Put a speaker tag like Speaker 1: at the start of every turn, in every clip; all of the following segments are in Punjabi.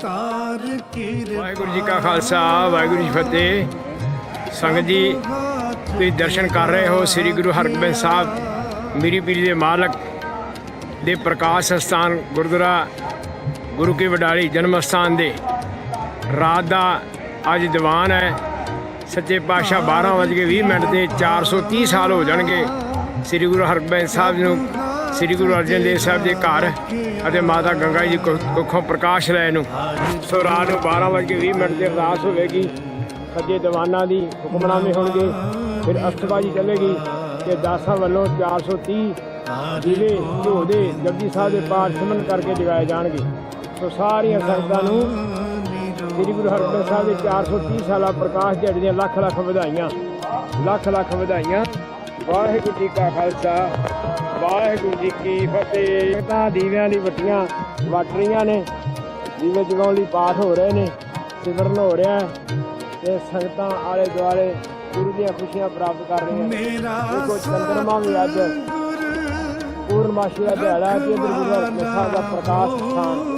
Speaker 1: ਤਾਰ ਕਿਰਪਾ
Speaker 2: ਵਾਹਿਗੁਰੂ ਜੀ ਕਾ ਖਾਲਸਾ, ਵਾਹਿਗੁਰੂ ਜੀ ਫਤਿਹ। ਸੰਗਤ ਜੀ, ਤੁਸੀਂ ਦਰਸ਼ਨ ਕਰ ਰਹੇ ਹੋ ਸ੍ਰੀ ਗੁਰੂ ਹਰਗੋਬਿੰਦ ਸਾਹਿਬ, ਮੀਰੀ ਪੀਰੀ ਦੇ ਮਾਲਕ ਦੇ ਪ੍ਰਕਾਸ਼ ਸਥਾਨ ਗੁਰਦੁਆਰਾ ਗੁਰੂ ਕੀ ਵਡਾਲੀ ਜਨਮ ਸਥਾਨ ਦੇ। ਰਾਤ ਦਾ ਅੱਜ ਦੀਵਾਨ ਹੈ। ਸੱਚੇ ਪਾਤਸ਼ਾਹ 12:20 ਮਿੰਟ ਤੇ 430 ਸਾਲ ਹੋ ਜਾਣਗੇ। ਸ੍ਰੀ ਗੁਰੂ ਹਰਗੋਬਿੰਦ ਸਾਹਿਬ ਨੂੰ ਸ੍ਰੀ ਗੁਰੂ ਅਰਜਨ ਦੇਵ ਸਾਹਿਬ ਦੇ ਘਰ ਅਤੇ ਮਾਤਾ ਗੰਗਾ ਜੀ ਕੁੱਖੋਂ ਪ੍ਰਕਾਸ਼ ਲੈ ਨੂੰ। ਸੋ ਰਾਤ ਨੂੰ 12:20 ਮਿੰਟ ਤੇ ਅਰਦਾਸ ਹੋਵੇਗੀ। ਸੱਜੇ ਦੀਵਾਨਾਂ ਦੀ ਹੁਕਮਨਾਮੇ ਹੋਣਗੇ। ਫਿਰ ਅਸਤਬਾਜੀ ਚੱਲੇਗੀ ਤੇ ਦਾਸਾਂ ਵੱਲੋਂ 430 ਦੀਵੇ ਘਿਓ ਦੇ ਜਪਜੀ ਸਾਹਿਬ ਦੇ ਪਾਠ ਸਿਮਰਨ ਕਰਕੇ ਜਗਾਏ ਜਾਣਗੇ। ਸੋ ਸਾਰੀਆਂ ਸੰਗਤਾਂ ਨੂੰ ਸ੍ਰੀ ਗੁਰੂ ਹਰਗੋਬਿੰਦ ਸਾਹਿਬ ਦੇ 430 ਸਾਲਾ ਪ੍ਰਕਾਸ਼ ਦਿਹਾੜੀ ਦੀਆਂ ਲੱਖ ਲੱਖ ਵਧਾਈਆਂ। ਲੱਖ ਲੱਖ ਵਧਾਈਆਂ। ਵਾਹਿਗੁਰੂ ਜੀ ਕਾ ਖਾਲਸਾ। ਜੀ ਕੀ ਫਤਿਹ। ਤਾਂ ਦੀਵਿਆਂ ਦੀ ਵੱਟੀਆਂ ਵੱਟ ਰਹੀਆਂ ਨੇ। ਦੀਵੇ ਜਗਾਉਣ ਲਈ ਪਾਠ ਹੋ ਰਹੇ ਨੇ ਸਿਮਰਨ ਹੋ ਰਿਹਾ ਤੇ ਸੰਗਤਾਂ ਆਲੇ ਦੁਆਲੇ ਗੁਰੂ ਦੀਆਂ ਖੁਸ਼ੀਆਂ ਪ੍ਰਾਪਤ ਕਰ ਰਹੀਆਂ ਨੇ। ਦੇਖੋ ਚੰਦਰਮਾ ਵੀ ਅੱਜ ਪੂਰਨਮਾਸ਼ੀ ਦਾ ਦਿਹਾੜਾ ਹੈ ਤੇ ਗੁਰੂ ਸਾਹਿਬ ਦਾ ਪ੍ਰਕਾਸ਼ ਸਥਾਨ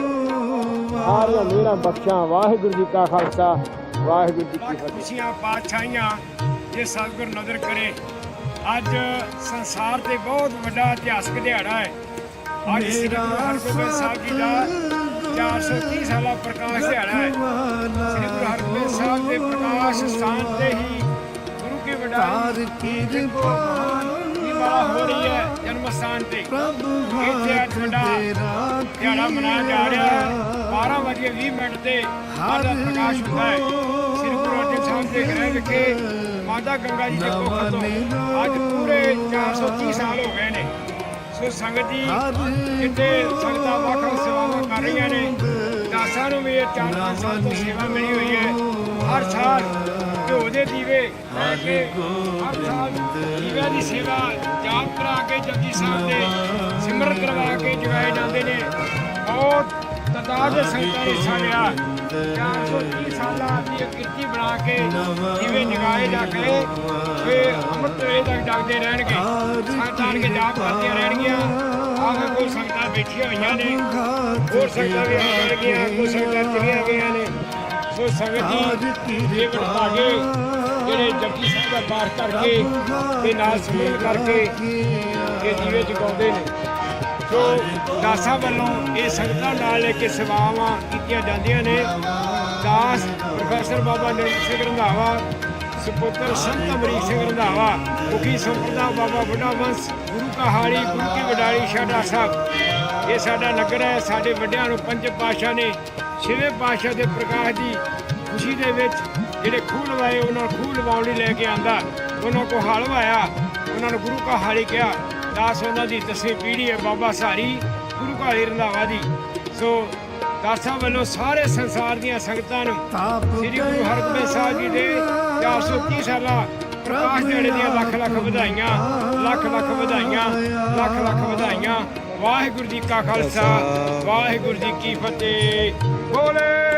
Speaker 2: ਸਾਰੀਆਂ ਮੇਰਾ ਬਖਸ਼ਾਂ ਵਾਹਿਗੁਰੂ ਜੀ ਕਾ ਖਾਲਸਾ ਵਾਹਿਗੁਰੂ ਜੀ ਕੀ ਫਤਿਹ। ਖੁਸ਼ੀਆਂ ਪਾਤਸ਼ਾਹੀਆਂ ਜੇ ਸਤਿਗੁਰ ਨਜ਼ਰ ਕਰੇ ਅੱਜ ਸੰਸਾਰ ਤੇ ਬਹੁਤ ਵੱਡਾ ਇਤਿਹਾਸਕ ਦਿਹਾੜਾ ਹੈ। ਅੱਜ ਸ੍ਰੀ ਗੁਰੂ ਹਰਗੋਬਿੰਦ ਸਾਹਿਬ ਜੀ ਦਾ 430 ਸਾਲਾ ਪ੍ਰਕਾਸ਼ ਦਿਹਾੜਾ ਹੈ। ਸ੍ਰੀ ਗੁਰੂ ਹਰਗੋਬਿੰਦ ਸਾਹਿਬ ਦੇ ਪ੍ਰਕਾਸ਼ ਸਥਾਨ ਤੇ ਹੀ ਗੁਰੂ ਕੀ ਵਡਾਈ ਦੀ ਵਾਲਾ ਹੋ ਰਹੀ ਹੈ ਜਨਮ ਸਥਾਨ ਤੇ।
Speaker 1: ਪ੍ਰਭੂ
Speaker 2: ਇੱਥੇ ਅੱਜ ਵੱਡਾ ਦਿਹਾੜਾ ਮਨਾਇਆ ਜਾ ਰਿਹਾ ਹੈ। 12 ਵਜੇ 20 ਮਿੰਟ ਤੇ ਆਦਾ ਪ੍ਰਕਾਸ਼ ਹੁੰਦਾ ਹੈ। ਸ੍ਰੀ ਗੁਰੂ ਅਰਜਨ ਸਾਹਿਬ ਦੇ ਗ੍ਰਹਿ ਵਿਖੇ ਮਾਤਾ ਗੰਗਾ ਜੀ ਦੇ ਕੋਖ ਤੋਂ ਅੱਜ ਪੂਰੇ 430 ਸਾਲ ਹੋ ਗਏ ਨੇ। ਸੋ ਸੰਗਤ ਜੀ, ਕਿਤੇ ਸੰਗਤਾਂ ਵੱਖ ਸੇਵਾਵਾਂ ਕਰ ਰਹੀਆਂ ਨੇ, ਦਾਸਾਂ ਨੂੰ ਵੀ ਇਹ 4 ਸਾਲ ਤੋਂ ਸੇਵਾ ਮਿਲੀ ਹੋਈ ਹੈ। ਹਰ ਸਾਲ ਘਿਓ ਦੇ ਦੀਵੇ ਲੈ ਕੇ ਹਰ ਸਾਲ ਦੀਵਿਆਂ ਦੀ ਸੇਵਾ ਜਾਪ ਕਰਾ ਕੇ ਜਪਜੀ ਸਾਹਿਬ ਦੇ ਸਿਮਰਨ ਕਰਵਾ ਕੇ ਜਗਾਏ ਜਾਂਦੇ ਨੇ। ਬਹੁਤ ਤਦਾਦ ਦੇ ਸੰਗਤਾਂ ਨੇ ਹਿੱਸਾ ਲਿਆ 430 ਸਾਲਾਂ ਦੀ ਕਿਰਤੀ ਬਣਾ ਕੇ ਦੀਵੇ ਜਗਾਏ ਜਾ ਕੇ ਫਿਰ ਅੰਮ੍ਰਿਤ ਵੇਲੇ ਤੱਕ ਜਗਦੇ ਰਹਿਣਗੇ। ਸੰਗਤਾਂ ਕੇ ਜਾਪ ਕਰਦੀਆਂ ਰਹਿਣਗੀਆਂ। ਆਹ ਕੋਈ ਸੰਗਤਾਂ ਬੈਠੀਆਂ ਹੋਈਆਂ ਨੇ। ਹੋਰ ਸੰਗਤਾਂ ਵੀ ਆਉਣਗੀਆਂ ਕੋਈ ਸੰਗਤਾਂ ਚਲੀਆਂ ਗਈਆਂ ਨੇ। ਸੋ ਸੰਗਤ ਜੀ ਇਹ ਵਡਭਾਗੇ ਜਿਹੜੇ ਜਪਜੀ ਸਾਹਿਬ ਦਾ ਪਾਠ ਕਰਕੇ ਤੇ ਨਾਲ ਸਿਮਰਨ ਕਰਕੇ ਇਹ ਦੀਵੇ ਜਗਾਉਂਦੇ ਨੇ। ਸੋ ਦਾਸਾਂ ਵੱਲੋਂ ਇਹ ਸੰਗਤਾਂ ਨਾਲ ਲੈ ਕੇ ਸੇਵਾਵਾਂ ਕੀਤੀਆਂ ਜਾਂਦੀਆਂ ਨੇ। ਦਾਸ ਪ੍ਰੋਫੈਸਰ ਬਾਬਾ ਨਿਰਮਲ ਸਿੰਘ ਰੰਧਾਵਾ, ਸੁਪੁੱਤਰ ਸੰਤ ਅਮਰੀਕ ਸਿੰਘ ਰੰਧਾਵਾ, ਮੁਖੀ ਸੰਪਰਦਾ ਬਾਬਾ ਬੁੱਢਾ ਵੰਸ ਗੁਰੂ ਕਹਾੜੀ ਗੁਰੂ ਕੀ ਵਡਾਲੀ, ਸ਼ਾਡਾ ਸਾਹਿਬ। ਇਹ ਸਾਡਾ ਨਗਰ ਹੈ, ਸਾਡੇ ਵੱਡਿਆਂ ਨੂੰ ਪੰਜ ਪਾਸ਼ਾ ਨੇ ਛੇਵੇਂ ਪਾਸ਼ਾ ਦੇ ਪ੍ਰਕਾਸ਼ ਦੀ ਖੁਸ਼ੀ ਦੇ ਵਿੱਚ ਜਿਹੜੇ ਖੂਹ ਲਵਾਏ, ਉਹਨਾਂ ਨੂੰ ਖੂਹ ਲਵਾਉਣ ਲਈ ਲੈ ਕੇ ਆਂਦਾ। ਉਹਨਾਂ ਕੋ ਹਲਵਾਇਆ ਉਹਨਾਂ ਨੂੰ ਗੁਰੂ ਕਾ ਕਿਹਾ। ਦਾਸ ਉਹਨਾਂ ਦੀ ਦਸਵੀਂ ਪੀੜ੍ਹੀ ਹੈ ਬਾਬਾ ਸਾਰੀ ਗੁਰੂ ਹਾਲੀ ਰੰਧਾਵਾ ਦੀ। ਸੋ ਦਾਸਾਂ ਵੱਲੋਂ ਸਾਰੇ ਸੰਸਾਰ ਦੀਆਂ ਸੰਗਤਾਂ ਨੂੰ ਸ੍ਰੀ ਗੁਰੂ ਹਰਗੋਬਿੰਦ ਸਾਹਿਬ ਜੀ ਦੇ 430 ਸਾਲਾ ਪ੍ਰਕਾਸ਼ ਦਿਹਾੜੇ ਦੀਆਂ ਲੱਖ ਲੱਖ ਵਧਾਈਆਂ ਲੱਖ ਲੱਖ ਵਧਾਈਆਂ ਲੱਖ ਲੱਖ ਵਧਾਈਆਂ। ਵਾਹਿਗੁਰੂ ਜੀ ਕਾ ਖਾਲਸਾ ਵਾਹਿਗੁਰੂ ਜੀ ਕੀ ਫਤਿਹ। ਬੋਲੇ!